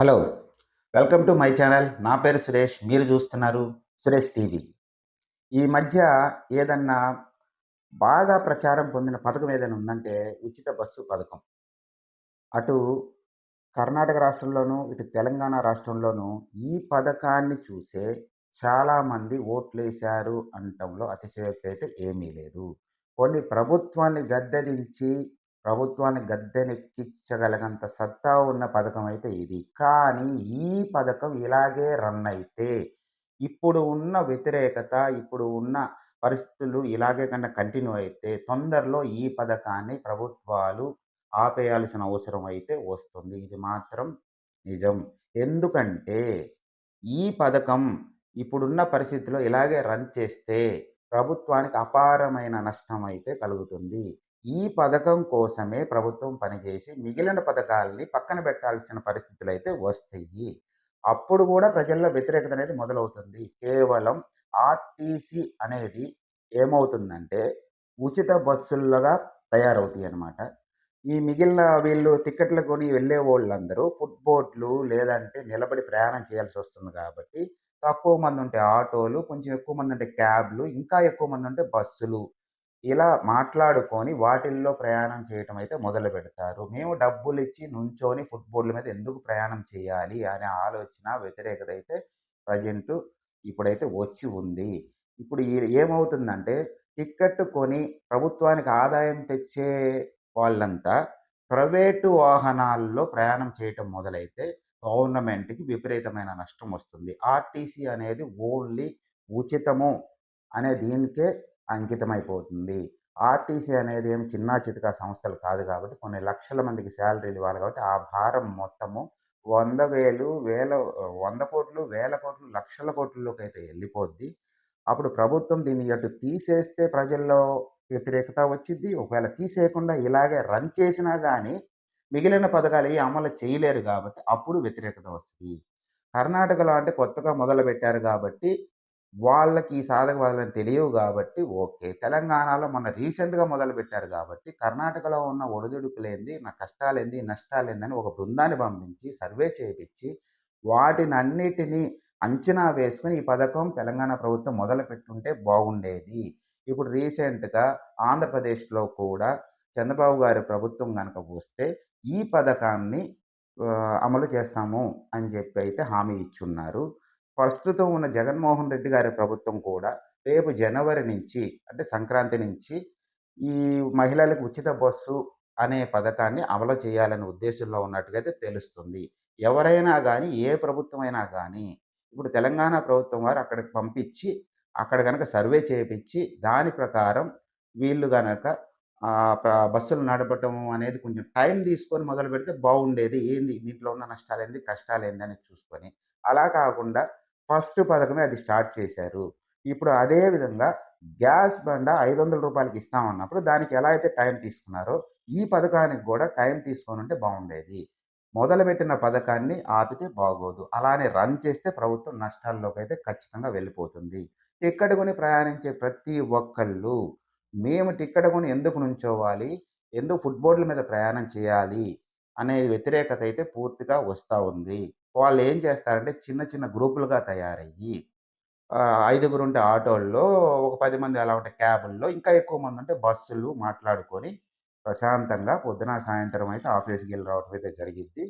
Hello welcome to my channel. నా పేరు సురేష్. మీరు చూస్తున్నారు సురేష్ టీవీ. ఈ మధ్య ఏదన్నా బాగా ప్రచారం పొందిన పథకం ఏదైనా ఉందంటే ఉచిత బస్సు పథకం. అటు కర్ణాటక రాష్ట్రంలోనూ ఇటు తెలంగాణ రాష్ట్రంలోనూ ఈ పథకాన్ని చూసే చాలామంది ఓట్లేశారు అనటంలో అతిశయోక్తి అయితే ఏమీ లేదు. కొన్ని ప్రభుత్వాన్ని గద్దెదించి ప్రభుత్వాన్ని గద్దెనెక్కించగలిగంత సత్తా ఉన్న పథకం అయితే ఇది. కానీ ఈ పథకం ఇలాగే రన్ అయితే ఇప్పుడు ఉన్న వ్యతిరేకత ఇప్పుడు ఉన్న పరిస్థితులు ఇలాగే కన్నా కంటిన్యూ అయితే తొందరలో ఈ పథకాన్ని ప్రభుత్వాలు ఆపేయాల్సిన అవసరం అయితే వస్తుంది. ఇది మాత్రం నిజం. ఎందుకంటే ఈ పథకం ఇప్పుడున్న పరిస్థితిలో ఇలాగే రన్ చేస్తే ప్రభుత్వానికి అపారమైన నష్టం అయితే కలుగుతుంది. ఈ పథకం కోసమే ప్రభుత్వం పనిచేసి మిగిలిన పథకాలని పక్కన పెట్టాల్సిన పరిస్థితులు అయితే వస్తాయి. అప్పుడు కూడా ప్రజల్లో వ్యతిరేకత అనేది మొదలవుతుంది. కేవలం ఆర్టీసీ అనేది ఏమవుతుందంటే ఉచిత బస్సులుగా తయారవుతాయి అన్నమాట. ఈ మిగిలిన వీళ్ళు టికెట్లు కొని వెళ్ళే వాళ్ళందరూ ఫుడ్ బోట్లు లేదంటే నిలబడి ప్రయాణం చేయాల్సి వస్తుంది కాబట్టి తక్కువ మంది ఉంటే ఆటోలు కొంచెం ఎక్కువ మంది ఉంటే క్యాబ్లు ఇంకా ఎక్కువ మంది ఉంటే బస్సులు ఇలా మాట్లాడుకొని వాటిల్లో ప్రయాణం చేయటం అయితే మొదలు పెడతారు. మేము డబ్బులు ఇచ్చి నుంచొని ఫుట్బోర్డుల మీద ఎందుకు ప్రయాణం చేయాలి అనే ఆలోచన వ్యతిరేకత అయితే ప్రజెంట్ ఇప్పుడైతే వచ్చి ఉంది. ఇప్పుడు ఏమవుతుందంటే టిక్కెట్ కొని ప్రభుత్వానికి ఆదాయం తెచ్చే వాళ్ళంతా ప్రైవేటు వాహనాల్లో ప్రయాణం చేయటం మొదలైతే గవర్నమెంట్కి విపరీతమైన నష్టం వస్తుంది. ఆర్టీసీ అనేది ఓన్లీ ఉచితము అనే దీనికే అంకితమైపోతుంది. ఆర్టీసీ అనేది ఏమి చిన్న చితకా సంస్థలు కాదు కాబట్టి కొన్ని లక్షల మందికి శాలరీలు ఇవ్వాలి కాబట్టి ఆ భారం మొత్తము వంద వేలు వేల వంద కోట్లు వేల కోట్లు లక్షల కోట్లలోకి అయితే వెళ్ళిపోద్ది. అప్పుడు ప్రభుత్వం దీన్ని అటు తీసేస్తే ప్రజల్లో వ్యతిరేకత వచ్చింది ఒకవేళ తీసేయకుండా ఇలాగే రన్ చేసినా కానీ మిగిలిన పథకాలు ఏ అమలు చేయలేరు కాబట్టి అప్పుడు వ్యతిరేకత వస్తుంది. కర్ణాటకలో అంటే కొత్తగా మొదలు పెట్టారు కాబట్టి వాళ్ళకి ఈ సాధక బాధలు తెలియవు కాబట్టి ఓకే. తెలంగాణలో మొన్న రీసెంట్గా మొదలుపెట్టారు కాబట్టి కర్ణాటకలో ఉన్న ఒడిదుడుకులేంది నా కష్టాలేంది నష్టాలేందని ఒక బృందాన్ని పంపించి సర్వే చేయించి వాటిని అన్నిటినీ అంచనా వేసుకుని ఈ పథకం తెలంగాణ ప్రభుత్వం మొదలు పెట్టుంటే బాగుండేది. ఇప్పుడు రీసెంట్గా ఆంధ్రప్రదేశ్లో కూడా చంద్రబాబు గారి ప్రభుత్వం కనుక వస్తే ఈ పథకాన్ని అమలు చేస్తాము అని చెప్పి అయితే హామీ ఇచ్చున్నారు. ప్రస్తుతం ఉన్న జగన్మోహన్ రెడ్డి గారి ప్రభుత్వం కూడా రేపు జనవరి నుంచి అంటే సంక్రాంతి నుంచి ఈ మహిళలకు ఉచిత బస్సు అనే పథకాన్ని అమలు చేయాలనే ఉద్దేశంలో ఉన్నట్టుగా అయితే తెలుస్తుంది. ఎవరైనా కానీ ఏ ప్రభుత్వం అయినా కానీ ఇప్పుడు తెలంగాణ ప్రభుత్వం వారు అక్కడికి పంపించి అక్కడ కనుక సర్వే చేయించి దాని ప్రకారం వీళ్ళు కనుక బస్సులు నడపటం అనేది కొంచెం టైం తీసుకొని మొదలు పెడితే బాగుండేది. ఏంది? దీంట్లో ఉన్న నష్టాలు ఏంది కష్టాలు ఏంది అని చూసుకొని. అలా కాకుండా ఫస్ట్ పథకమే అది స్టార్ట్ చేశారు. ఇప్పుడు అదే విధంగా గ్యాస్ బండ ఐదు వందల రూపాయలకి ఇస్తామన్నప్పుడు దానికి ఎలా అయితే టైం తీసుకున్నారో ఈ పథకానికి కూడా టైం తీసుకొని ఉంటే బాగుండేది. మొదలుపెట్టిన పథకాన్ని ఆపితే బాగోదు. అలానే రన్ చేస్తే ప్రభుత్వం నష్టాల్లోకి అయితే ఖచ్చితంగా వెళ్ళిపోతుంది. టిక్కెట్ కొని ప్రయాణించే ప్రతి ఒక్కళ్ళు మేము టిక్కెట్ కొని ఎందుకు నుంచోవాలి? ఎందుకు ఫుట్బోర్డ్ల మీద ప్రయాణం చేయాలి? అనే వ్యతిరేకత అయితే పూర్తిగా వస్తూ ఉంది. వాళ్ళు ఏం చేస్తారంటే చిన్న చిన్న గ్రూపులుగా తయారయ్యి ఐదుగురు ఉంటే ఆటోల్లో ఒక పది మంది అలా ఉంటే క్యాబుల్లో ఇంకా ఎక్కువ మంది ఉంటే బస్సులు మాట్లాడుకొని ప్రశాంతంగా పొద్దున సాయంత్రం అయితే ఆఫీస్కి వెళ్ళి రావడం అయితే జరిగిద్ది.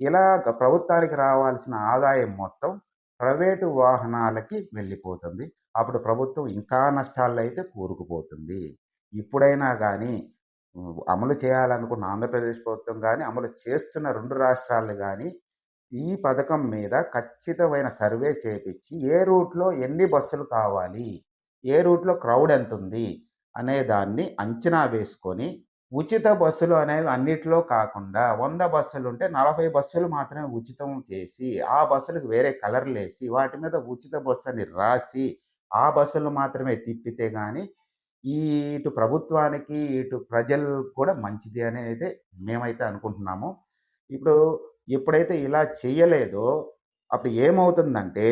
ఇలా ప్రభుత్వానికి రావాల్సిన ఆదాయం మొత్తం ప్రైవేటు వాహనాలకి వెళ్ళిపోతుంది. అప్పుడు ప్రభుత్వం ఇంకా నష్టాల్లో అయితే కూరుకుపోతుంది. ఇప్పుడైనా కానీ అమలు చేయాలనుకున్న ఆంధ్రప్రదేశ్ ప్రభుత్వం కానీ అమలు చేస్తున్న రెండు రాష్ట్రాలు కానీ ఈ పథకం మీద ఖచ్చితమైన సర్వే చేపించి ఏ రూట్లో ఎన్ని బస్సులు కావాలి ఏ రూట్లో క్రౌడ్ ఎంత ఉంది అనే దాన్ని అంచనా వేసుకొని ఉచిత బస్సులు అనేవి అన్నిట్లో కాకుండా వంద బస్సులు ఉంటే నలభై బస్సులు మాత్రమే ఉచితం చేసి ఆ బస్సులకు వేరే కలర్లు వేసి వాటి మీద ఉచిత బస్సు అని రాసి ఆ బస్సులు మాత్రమే తిప్పితే కానీ ఈ ఇటు ప్రభుత్వానికి ఇటు ప్రజలు కూడా మంచిది అనేది మేమైతే అనుకుంటున్నాము. ఇప్పుడు ఎప్పుడైతే ఇలా చేయలేదో అప్పుడు ఏమవుతుందంటే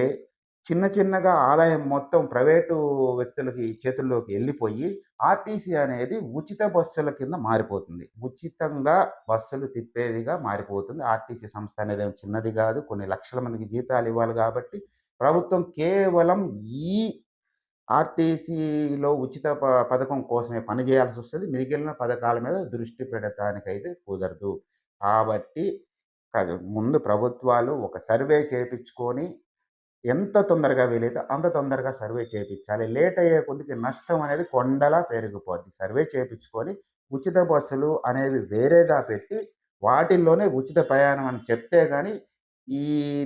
చిన్న చిన్నగా ఆదాయం మొత్తం ప్రైవేటు వ్యక్తులకి చేతుల్లోకి వెళ్ళిపోయి ఆర్టీసీ అనేది ఉచిత బస్సుల కింద మారిపోతుంది. ఉచితంగా బస్సులు తిప్పేదిగా మారిపోతుంది. ఆర్టీసీ సంస్థ అనేది చిన్నది కాదు కొన్ని లక్షల మందికి జీతాలు ఇవ్వాలి కాబట్టి ప్రభుత్వం కేవలం ఈ ఆర్టీసీలో ఉచిత ప పథకం కోసమే పనిచేయాల్సి వస్తుంది. మిగిలిన పథకాల మీద దృష్టి పెడతానికైతే కుదరదు. కాబట్టి ముందు ప్రభుత్వాలు ఒక సర్వే చేయించుకొని ఎంత తొందరగా వీలైతే అంత తొందరగా సర్వే చేయించాలి లేట్ అయ్యే కొద్దికి నష్టం అనేది కొండలా పెరిగిపోద్ది. సర్వే చేయించుకొని ఉచిత బస్సులు అనేవి వేరేగా పెట్టి వాటిల్లోనే ఉచిత ప్రయాణం అని చెప్తే కానీ ఈ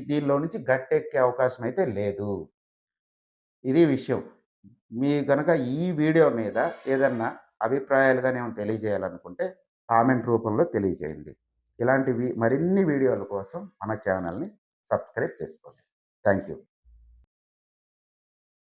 దీనిలో నుంచి గట్టెక్కే అవకాశం అయితే లేదు. ఇది విషయం. మీ కనుక ఈ వీడియో మీద ఏదన్నా అభిప్రాయాలు కానీ ఏమైనా తెలియజేయాలనుకుంటే కామెంట్ రూపంలో తెలియజేయండి. ఇలాంటివి మరిన్ని వీడియోల కోసం మన ఛానల్ని సబ్స్క్రైబ్ చేసుకోండి. Thank you